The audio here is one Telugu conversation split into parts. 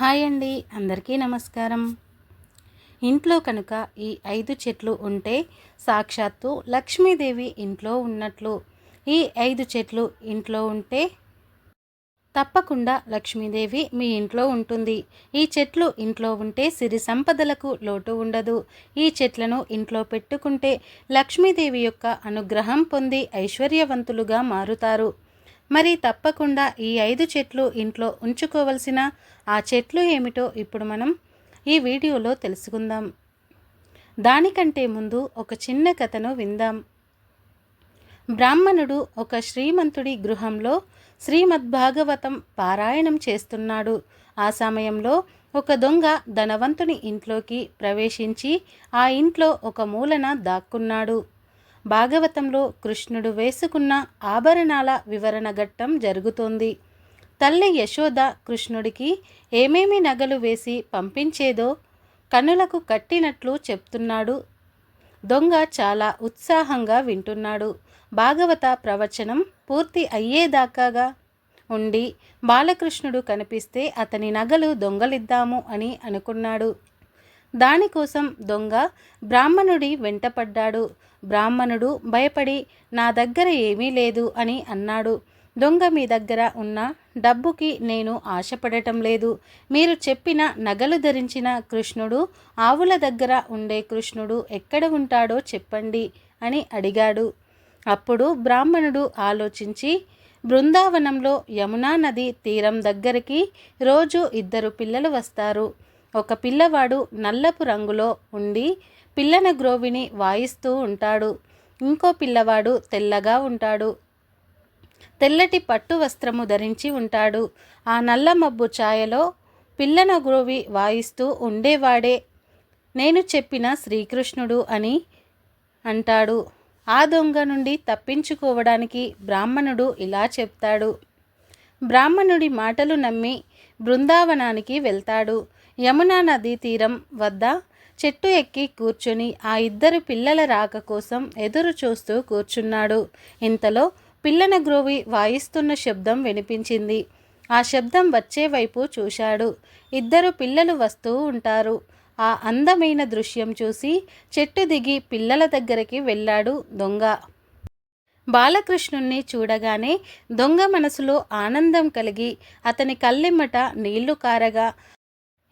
హాయ్ అండి అందరికీ నమస్కారం. ఇంట్లో కనుక ఈ ఐదు చెట్లు ఉంటే సాక్షాత్తు లక్ష్మీదేవి ఇంట్లో ఉన్నట్లు. ఈ ఐదు చెట్లు ఇంట్లో ఉంటే తప్పకుండా లక్ష్మీదేవి మీ ఇంట్లో ఉంటుంది. ఈ చెట్లు ఇంట్లో ఉంటే సిరి సంపదలకు లోటు ఉండదు. ఈ చెట్లను ఇంట్లో పెట్టుకుంటే లక్ష్మీదేవి యొక్క అనుగ్రహం పొంది ఐశ్వర్యవంతులుగా మారుతారు. మరి తప్పకుండా ఈ ఐదు చెట్లు ఇంట్లో ఉంచుకోవలసిన ఆ చెట్లు ఏమిటో ఇప్పుడు మనం ఈ వీడియోలో తెలుసుకుందాం. దానికంటే ముందు ఒక చిన్న కథను విందాం. బ్రాహ్మణుడు ఒక శ్రీమంతుడి గృహంలో శ్రీమద్భాగవతం పారాయణం చేస్తున్నాడు. ఆ సమయంలో ఒక దొంగ ధనవంతుని ఇంట్లోకి ప్రవేశించి ఆ ఇంట్లో ఒక మూలన దాక్కున్నాడు. భాగవతంలో కృష్ణుడు వేసుకున్న ఆభరణాల వివరణ ఘట్టం జరుగుతోంది. తల్లి యశోద కృష్ణుడికి ఏమేమి నగలు వేసి పంపించేదో కనులకు కట్టినట్లు చెప్తున్నాడు. దొంగ చాలా ఉత్సాహంగా వింటున్నాడు. భాగవత ప్రవచనం పూర్తి అయ్యేదాకాగా ఉండి బాలకృష్ణుడు కనిపిస్తే అతని నగలు దొంగలిద్దాము అని అనుకున్నాడు. దానికోసం దొంగ బ్రాహ్మణుడి వెంటపడ్డాడు. బ్రాహ్మణుడు భయపడి నా దగ్గర ఏమీ లేదు అని అన్నాడు. దొంగ మీ దగ్గర ఉన్న డబ్బుకి నేను ఆశపడటం లేదు. మీరు చెప్పిన నగలు ధరించిన కృష్ణుడు ఆవుల దగ్గర ఉండే కృష్ణుడు ఎక్కడ ఉంటాడో చెప్పండి అని అడిగాడు. అప్పుడు బ్రాహ్మణుడు ఆలోచించి బృందావనంలో యమునా నది తీరం దగ్గరికి రోజు ఇద్దరు పిల్లలు వస్తారు. ఒక పిల్లవాడు నల్లపు రంగులో ఉండి పిల్లన గ్రోవిని వాయిస్తూ ఉంటాడు. ఇంకో పిల్లవాడు తెల్లగా ఉంటాడు. తెల్లటి పట్టు వస్త్రము ధరించి ఉంటాడు. ఆ నల్ల మబ్బు ఛాయలో పిల్లన గ్రోవి వాయిస్తూ ఉండేవాడే. నేను చెప్పిన శ్రీకృష్ణుడు అని అంటాడు. ఆ దొంగ నుండి తప్పించుకోవడానికి బ్రాహ్మణుడు ఇలా చెప్తాడు. బ్రాహ్మణుడి మాటలు నమ్మి బృందావనానికి వెళ్తాడు. యమునా నదీ తీరం వద్ద చెట్టు ఎక్కి కూర్చొని ఆ ఇద్దరు పిల్లల రాక కోసం ఎదురు చూస్తూ కూర్చున్నాడు. ఇంతలో పిల్లన గ్రోవి వాయిస్తున్న శబ్దం వినిపించింది. ఆ శబ్దం వచ్చే వైపు చూశాడు. ఇద్దరు పిల్లలు వస్తూ ఉంటారు. ఆ అందమైన దృశ్యం చూసి చెట్టు దిగి పిల్లల దగ్గరికి వెళ్ళాడు దొంగ. బాలకృష్ణుణ్ణి చూడగానే దొంగ మనసులో ఆనందం కలిగి అతని కళ్ళెమ్మట నీళ్ళు కారగా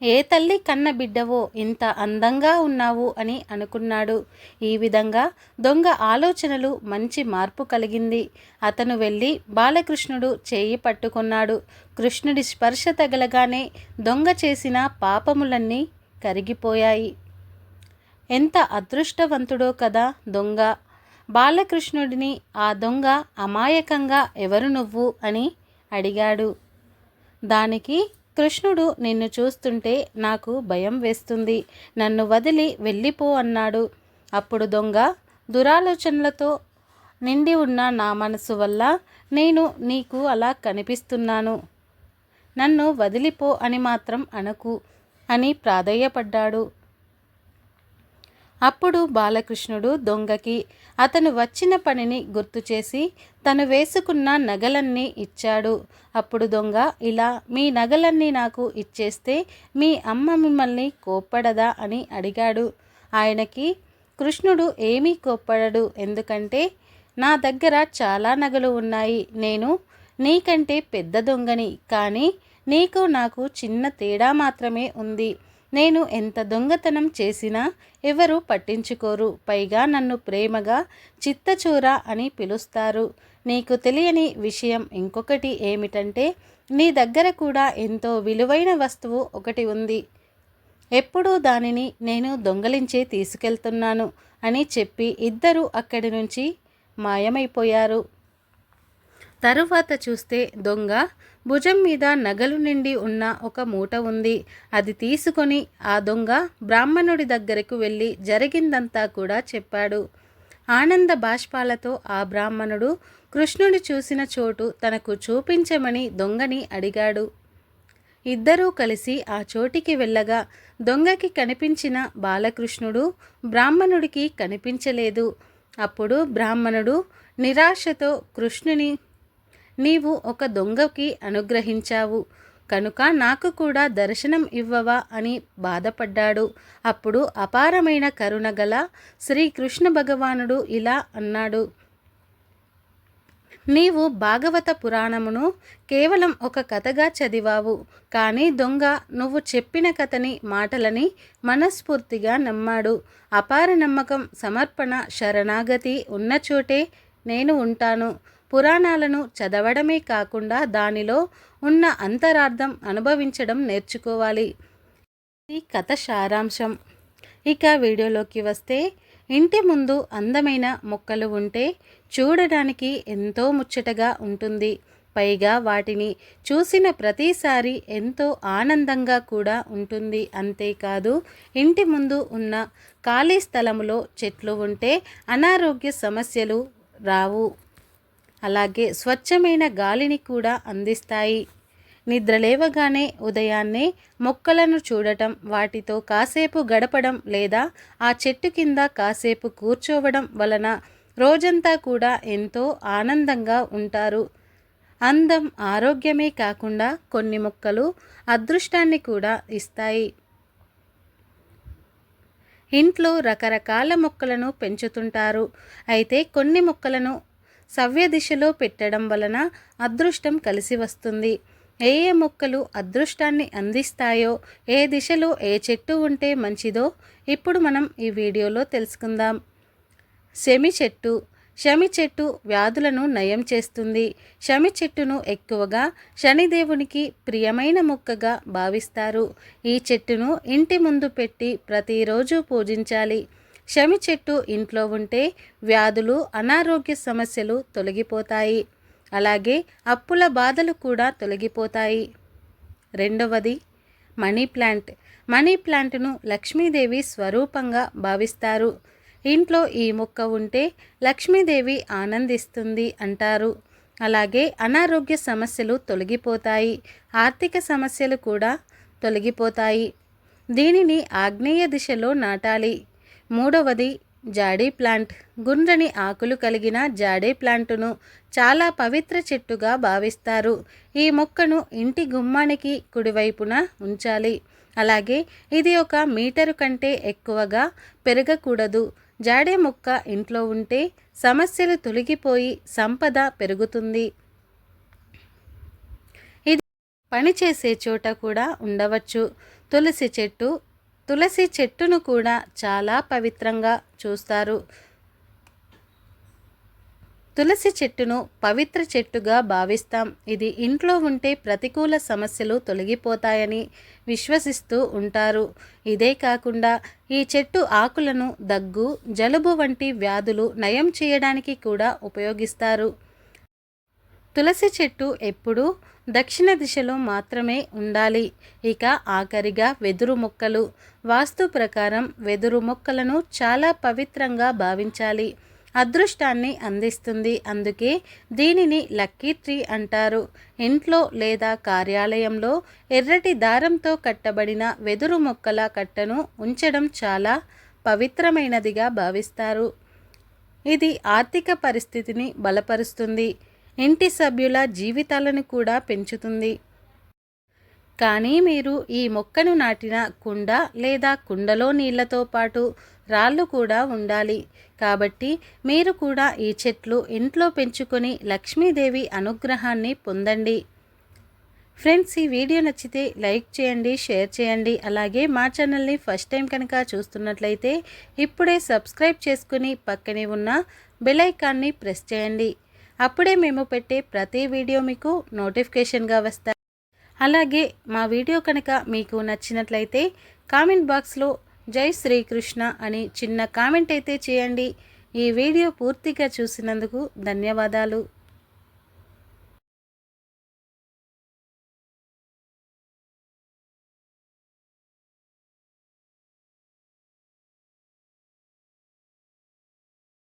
ఏ తల్లి కన్న బిడ్డవో ఇంత అందంగా ఉన్నావు అని అనుకున్నాడు. ఈ విధంగా దొంగ ఆలోచనలు మంచి మార్పు కలిగింది. అతను వెళ్ళి బాలకృష్ణుడు చేయి పట్టుకున్నాడు. కృష్ణుడి స్పర్శ తగలగానే దొంగ చేసిన పాపములన్నీ కరిగిపోయాయి. ఎంత అదృష్టవంతుడో కదా దొంగ. బాలకృష్ణుడిని ఆ దొంగ అమాయకంగా ఎవరు నువ్వు అని అడిగాడు. దానికి కృష్ణుడు నిన్ను చూస్తుంటే నాకు భయం వేస్తుంది. నన్ను వదిలి వెళ్ళిపో అన్నాడు. అప్పుడు దొంగ దురాలోచనలతో నిండి ఉన్న నా మనసు వల్ల నేను నీకు అలా కనిపిస్తున్నాను. నన్ను వదిలిపో అని మాత్రం అనకు అని ప్రాధేయపడ్డాడు. అప్పుడు బాలకృష్ణుడు దొంగకి అతను వచ్చిన పనిని గుర్తు చేసి తను వేసుకున్న నగలన్నీ ఇచ్చాడు. అప్పుడు దొంగ ఇలా మీ నగలన్నీ నాకు ఇచ్చేస్తే మీ అమ్మ మిమ్మల్ని కోప్పడదా? అని అడిగాడు. ఆయనకి కృష్ణుడు ఏమీ కోప్పడడు. ఎందుకంటే నా దగ్గర చాలా నగలు ఉన్నాయి. నేను నీకంటే పెద్ద దొంగని. కానీ నీకు నాకు చిన్న తేడా మాత్రమే ఉంది. నేను ఎంత దొంగతనం చేసినా ఎవరు పట్టించుకోరు. పైగా నన్ను ప్రేమగా చిత్తచూర అని పిలుస్తారు. నీకు తెలియని విషయం ఇంకొకటి ఏమిటంటే నీ దగ్గర కూడా ఎంతో విలువైన వస్తువు ఒకటి ఉంది. ఎప్పుడూ దానిని నేను దొంగలించే తీసుకెళ్తున్నాను అని చెప్పి ఇద్దరు అక్కడి నుంచి మాయమైపోయారు. తరువాత చూస్తే దొంగ భుజం మీద నగలు నిండి ఉన్న ఒక మూట ఉంది. అది తీసుకొని ఆ దొంగ బ్రాహ్మణుడి దగ్గరకు వెళ్ళి జరిగిందంతా కూడా చెప్పాడు. ఆనంద బాష్పాలతో ఆ బ్రాహ్మణుడు కృష్ణుడి చూసిన చోటు తనకు చూపించమని దొంగని అడిగాడు. ఇద్దరూ కలిసి ఆ చోటికి వెళ్ళగా దొంగకి కనిపించిన బాలకృష్ణుడు బ్రాహ్మణుడికి కనిపించలేదు. అప్పుడు బ్రాహ్మణుడు నిరాశతో కృష్ణుని నీవు ఒక దొంగకి అనుగ్రహించావు. కనుక నాకు కూడా దర్శనం ఇవ్వవా అని బాధపడ్డాడు. అప్పుడు అపారమైన కరుణ గల శ్రీకృష్ణ భగవానుడు ఇలా అన్నాడు. నీవు భాగవత పురాణమును కేవలం ఒక కథగా చదివావు. కానీ దొంగ నువ్వు చెప్పిన కథని మాటలని మనస్ఫూర్తిగా నమ్మాడు. అపార నమ్మకం సమర్పణ శరణాగతి ఉన్న చోటే నేను ఉంటాను. పురాణాలను చదవడమే కాకుండా దానిలో ఉన్న అంతరార్థం అనుభవించడం నేర్చుకోవాలి. ఈ కథ సారాంశం. ఇక వీడియోలోకి వస్తే ఇంటి ముందు అందమైన మొక్కలు ఉంటే చూడడానికి ఎంతో ముచ్చటగా ఉంటుంది. పైగా వాటిని చూసిన ప్రతిసారి ఎంతో ఆనందంగా కూడా ఉంటుంది. అంతేకాదు ఇంటి ముందు ఉన్న ఖాళీ స్థలములో చెట్లు ఉంటే అనారోగ్య సమస్యలు రావు. అలాగే స్వచ్ఛమైన గాలిని కూడా అందిస్తాయి. నిద్రలేవగానే ఉదయాన్నే మొక్కలను చూడటం వాటితో కాసేపు గడపడం లేదా ఆ చెట్టు కింద కాసేపు కూర్చోవడం వలన రోజంతా కూడా ఎంతో ఆనందంగా ఉంటారు. అందం ఆరోగ్యమే కాకుండా కొన్ని మొక్కలు అదృష్టాన్ని కూడా ఇస్తాయి. ఇంట్లో రకరకాల మొక్కలను పెంచుతుంటారు. అయితే కొన్ని మొక్కలను సవ్య దిశలో పెట్టడం వలన అదృష్టం కలిసి వస్తుంది. ఏ ఏ మొక్కలు అదృష్టాన్ని అందిస్తాయో ఏ దిశలో ఏ చెట్టు ఉంటే మంచిదో ఇప్పుడు మనం ఈ వీడియోలో తెలుసుకుందాం. శమి చెట్టు. శమి చెట్టు వ్యాధులను నయం చేస్తుంది. శమి చెట్టును ఎక్కువగా శనిదేవునికి ప్రియమైన మొక్కగా భావిస్తారు. ఈ చెట్టును ఇంటి ముందు పెట్టి ప్రతిరోజు పూజించాలి. శమి చెట్టు ఇంట్లో ఉంటే వ్యాధులు అనారోగ్య సమస్యలు తొలగిపోతాయి. అలాగే అప్పుల బాధలు కూడా తొలగిపోతాయి. రెండవది మనీ ప్లాంట్. మనీ ప్లాంట్ను లక్ష్మీదేవి స్వరూపంగా భావిస్తారు. ఇంట్లో ఈ మొక్క ఉంటే లక్ష్మీదేవి ఆనందిస్తుంది అంటారు. అలాగే అనారోగ్య సమస్యలు తొలగిపోతాయి. ఆర్థిక సమస్యలు కూడా తొలగిపోతాయి. దీనిని ఆగ్నేయ దిశలో నాటాలి. మూడవది జాడీ ప్లాంట్. గుండ్రని ఆకులు కలిగిన జాడీ ప్లాంటును చాలా పవిత్ర చెట్టుగా భావిస్తారు. ఈ మొక్కను ఇంటి గుమ్మానికి కుడివైపున ఉంచాలి. అలాగే ఇది ఒక మీటరు కంటే ఎక్కువగా పెరగకూడదు. జాడే మొక్క ఇంట్లో ఉంటే సమస్యలు తొలగిపోయి సంపద పెరుగుతుంది. ఇది పనిచేసే చోట కూడా ఉండవచ్చు. తులసి చెట్టు తులసి చెట్టును కూడా చాలా పవిత్రంగా చూస్తారు. తులసి చెట్టును పవిత్ర చెట్టుగా భావిస్తాం. ఇది ఇంట్లో ఉంటే ప్రతికూల సమస్యలు తొలగిపోతాయని విశ్వసిస్తూ ఉంటారు. ఇదే కాకుండా ఈ చెట్టు ఆకులను దగ్గు జలుబు వంటి వ్యాధులు నయం చేయడానికి కూడా ఉపయోగిస్తారు. తులసి చెట్టు ఎప్పుడూ దక్షిణ దిశలో మాత్రమే ఉండాలి. ఇక ఆఖరిగా వెదురు మొక్కలు. వాస్తు ప్రకారం వెదురు మొక్కలను చాలా పవిత్రంగా భావించాలి. అదృష్టాన్ని అందిస్తుంది. అందుకే దీనిని లక్కీ ట్రీ అంటారు. ఇంట్లో లేదా కార్యాలయంలో ఎర్రటి దారంతో కట్టబడిన వెదురు మొక్కల కట్టను ఉంచడం చాలా పవిత్రమైనదిగా భావిస్తారు. ఇది ఆర్థిక పరిస్థితిని బలపరుస్తుంది. ఇంటి సభ్యుల జీవితాలను కూడా పెంచుతుంది. కానీ మీరు ఈ మొక్కను నాటిన కుండ లేదా కుండలో నీళ్ళతో పాటు రాళ్ళు కూడా ఉండాలి. కాబట్టి మీరు కూడా ఈ చెట్లు ఇంట్లో పెంచుకొని లక్ష్మీదేవి అనుగ్రహాన్ని పొందండి. ఫ్రెండ్స్ ఈ వీడియో నచ్చితే లైక్ చేయండి షేర్ చేయండి. అలాగే మా ఛానల్ని ఫస్ట్ టైం కనుక చూస్తున్నట్లయితే ఇప్పుడే సబ్స్క్రైబ్ చేసుకుని పక్కనే ఉన్న బెల్ ఐకాన్ని ప్రెస్ చేయండి. అప్పుడే మేము పెట్టే ప్రతి వీడియో మీకు నోటిఫికేషన్గా వస్తాయి అలాగే మా వీడియో కనుక మీకు నచ్చినట్లయితే కామెంట్ బాక్స్లో జై శ్రీకృష్ణ అని చిన్న కామెంట్ అయితే చేయండి. ఈ వీడియో పూర్తిగా చూసినందుకు ధన్యవాదాలు.